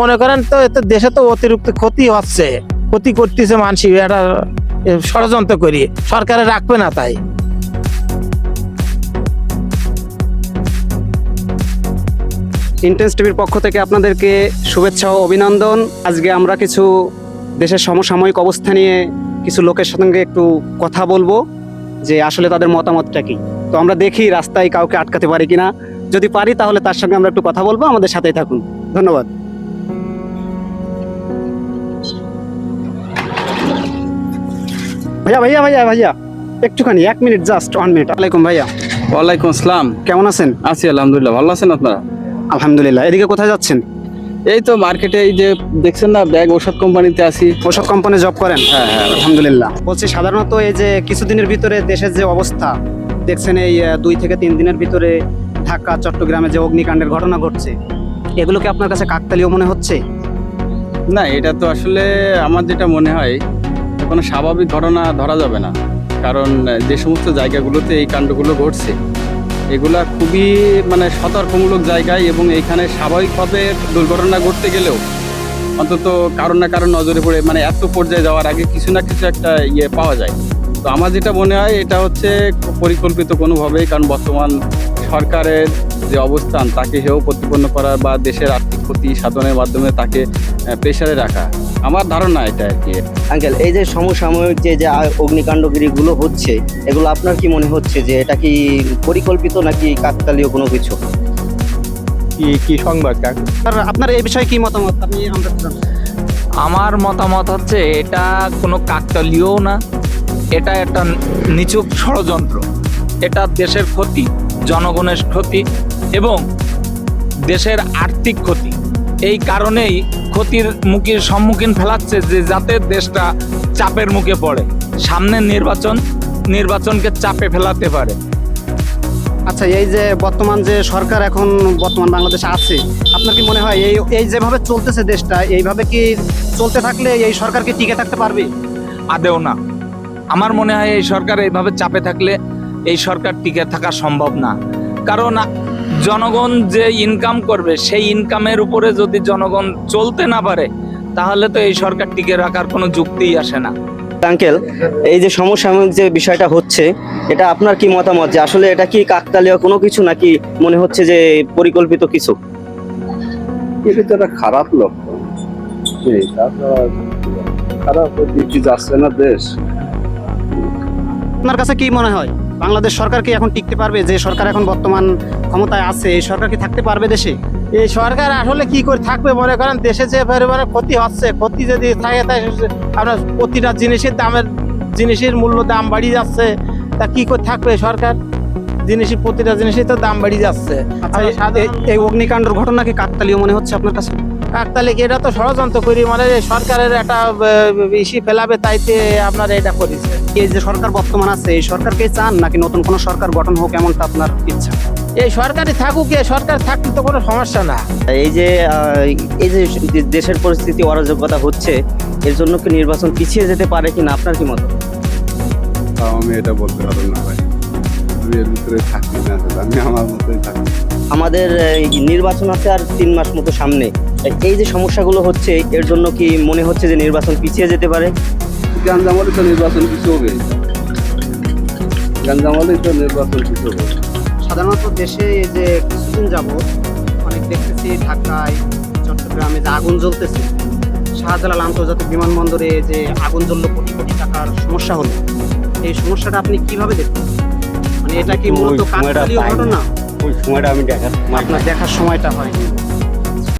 মনে করেন তো এতে দেশে তো অতিরিক্ত ক্ষতি হচ্ছে, ক্ষতি করতেছে মানসি এটা ষড়যন্ত্র করি, সরকারে রাখবে না তাই। ইন্টেন্স টিভির পক্ষ থেকে আপনাদেরকে শুভেচ্ছা ও অভিনন্দন। আজকে আমরা কিছু দেশের সমসাময়িক অবস্থা নিয়ে কিছু লোকের সঙ্গে একটু কথা বলব, যে আসলে তাদের মতামতটা কি। তো আমরা দেখি রাস্তায় কাউকে আটকাতে পারি কিনা। যদি পারি তাহলে তার সঙ্গে আমরা একটু কথা বলব, আমাদের সাথেই থাকুন। ধন্যবাদ। ভাইয়া ভাইয়া ভাইয়া ভাইয়া একটুখানি এক মিনিট জাস্ট ওয়ান মিনিট আলাইকুম ভাইয়া। ওয়ালাইকুম আসসালাম। কেমন আছেন? আছি আলহামদুলিল্লাহ। ভালো আছেন আপনারা? আলহামদুলিল্লাহ। এদিকে কোথায় যাচ্ছেন? এই তো মার্কেটে এই যে দেখছেন না ব্যাগ ওষুধ কোম্পানিতে আছি। ওষুধ কোম্পানি জব করেন? হ্যাঁ হ্যাঁ। আলহামদুলিল্লাহ। বলছি সাধারণত এই যে কিছুদিনের ভিতরে দেশের যে অবস্থা দেখছেন এই দুই থেকে তিন দিনের ভিতরে ঢাকা চট্টগ্রামে যে অগ্নিকাণ্ডের ঘটনা ঘটছে এগুলো কি আপনার কাছে কাকতালীয় মনে হচ্ছে? না এটা তো আসলে আমার যেটা মনে হয় কোনো স্বাভাবিক ঘটনা ধরা যাবে না। কারণ যে সমস্ত জায়গাগুলোতে এই কাণ্ডগুলো ঘটছে, এগুলা খুবই মানে সতর্কমূলক জায়গায় এবং এখানে স্বাভাবিকভাবে দুর্ঘটনা ঘটতে গেলেও অন্তত কারণ না কারণ নজরে পড়ে মানে এত পর্যায়ে যাওয়ার আগে কিছু না কিছু একটা ইয়ে পাওয়া যায়। তো আমার যেটা মনে হয়, এটা হচ্ছে পরিকল্পিত কোনোভাবেই, কারণ বর্তমান সরকারের যে অবস্থান তাকে হেয় প্রতিপন্ন করার বা দেশের আর্থিক ক্ষতি সাধনের মাধ্যমে তাকে প্রেশারে রাখা আমার ধারণা এটা আর কি। আঙ্কেল এই যে সমসাময়িক যে যে অগ্নিকাণ্ডগিরিগুলো হচ্ছে এগুলো আপনার কি মনে হচ্ছে যে এটা কি পরিকল্পিত নাকি কাকতালীয় কোনো কিছু? কি কি সংবাদ কাক? আপনার এই বিষয়ে কি মতামত? আপনি। আমার মতামত হচ্ছে এটা কোনো কাকতালীয় না এটা একটা নিচুক ষড়যন্ত্র এটা দেশের ক্ষতি। জনগণের ক্ষতি এবং দেশের আর্থিক ক্ষতি। এই কারণেই ক্ষতির মুখে সম্মুখীন ফেলাচ্ছে যে যাতে দেশটা চাপের মুখে পড়ে। সামনে নির্বাচন নির্বাচনকে চাপে ফেলাতে পারে। আচ্ছা এই যে বর্তমান যে সরকার এখন বর্তমান বাংলাদেশে আছে আপনার কি মনে হয় এই এই যেভাবে চলতেছে দেশটা এইভাবে কি চলতে থাকলে এই সরকার কি টিকে থাকতে পারবে? আদেও না। আমার মনে হয় এই সরকার এইভাবে চাপে থাকলে এই সরকার টিকে থাকা সম্ভব না। কারণ জনগণ যে ইনকাম করবে সেই ইনকামের উপরে যদি জনগণ চলতে না পারে তাহলে তো এই সরকার টিকে রাখার কোনো যুক্তিই আসে না। আঙ্কেল এই যে সমসাময়িক যে বিষয়টা হচ্ছে এটা আপনার কি মতামত? যে আসলে এটা কি কাকতালীয় কোনো কিছু নাকি মনে হচ্ছে যে পরিকল্পিত কিছু? এটা তো একটা খারাপ লক্ষণ। খারাপ যাচ্ছে না দেশ? আপনার কাছে কি মনে হয়? বাংলাদেশ সরকার কি এখন টিকতে পারবে? যে সরকার এখন বর্তমান ক্ষমতায় আছে এই সরকার কি থাকতে পারবে দেশে? এই সরকার আসলে কি করে থাকবে মনে করেন? দেশে যে পরিমাণে ক্ষতি হচ্ছে ক্ষতি যদি থাকে তাই আপনার প্রতিটা জিনিসের দামের জিনিসের মূল্য দাম বাড়িয়ে যাচ্ছে। তা কি করে থাকবে সরকার? জিনিসের প্রতিটা জিনিসের তো দাম বাড়িয়ে যাচ্ছে। আচ্ছা আর এই- অগ্নিকাণ্ডের ঘটনা কি কাকতালীয় মনে হচ্ছে আপনার কাছে? কাকতালে কি এটা তো ষড়যন্ত্র করি মানে সরকারের একটা ইসি ফেলাবে তাইতে আপনার এটা করেছে। এই যে সরকার বর্তমান আছে এই সরকারকে চান নাকি নতুন কোনো সরকার গঠন হোক এমনটা আপনার ইচ্ছা? এই সরকারি থাকুক সরকার থাকলে তো কোনো সমস্যা না। এই যে এই যে দেশের পরিস্থিতি অরাজকতা হচ্ছে এর জন্য কি নির্বাচন পিছিয়ে যেতে পারে কিনা আপনার কি মত? তাও আমি এটা বলতে পারব না ভাই। আমি এর ভিতরে থাকি না আমি আমার মতোই থাকি। আমাদের এই, নির্বাচন আছে আর তিন মাস মতো সামনে। এই যে সমস্যাগুলো হচ্ছে এর জন্য কি মনে হচ্ছে যে নির্বাচন পিছিয়ে যেতে পারে? গাঞ্জামালে তো নির্বাচন কিছু হবে। গাঞ্জামালেই তো নির্বাচন কিছু হবে। সাধারণত দেশে এই যে কিছুদিন যাবৎ অনেক দেখতেছি ঢাকায় চট্টগ্রামে যে আগুন জ্বলতেছে শাহজালাল আন্তর্জাতিক বিমানবন্দরে যে আগুন জ্বললো কোটি কোটি টাকার সমস্যা হলো। এই সমস্যাটা আপনি কীভাবে দেখছেন? মানে এটা কি মূলত কাকতালীয় ঘটনা? ওই সময়টা আমি দেখার আপনার দেখার সময়টা হয়নি।